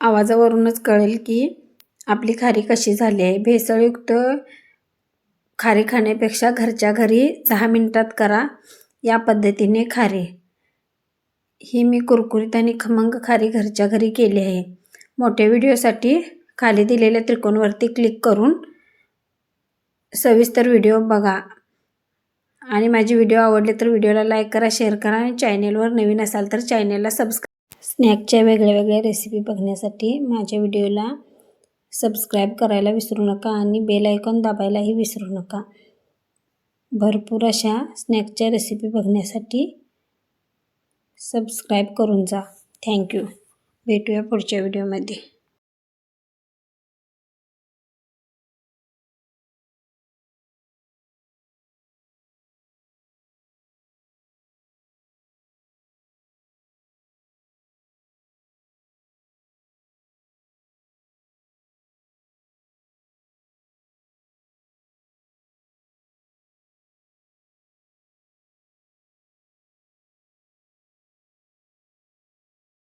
आवाजावरूनच कळेल की आपली खारी कशी झाली आहे. भेसळयुक्त खारी खाण्यापेक्षा घरच्या घरी दहा मिनटात करा या पद्धतीने खारी. ही मी कुरकुरीत आणि खमंग खारी घरच्या घरी केली आहे. मोठ्या व्हिडिओसाठी खाली दिलेल्या त्रिकोणवरती क्लिक करून सविस्तर व्हिडिओ बघा. आणि माझे व्हिडिओ आवडले तर व्हिडिओला लाईक करा शेअर करा आणि चॅनेलवर नवीन असाल तर चॅनेलला सबस्क्राईब स्नॅकच्या वेगळ्या वेगळ्या रेसिपी बघण्यासाठी माझ्या व्हिडिओला सबस्क्राईब करायला विसरू नका आणि बेल आयकॉन दाबायलाही विसरू नका. भरपूर अशा स्नॅकच्या रेसिपी बघण्यासाठी सबस्क्राईब करून जा. थँक्यू भेटूया पुढच्या व्हिडिओमध्ये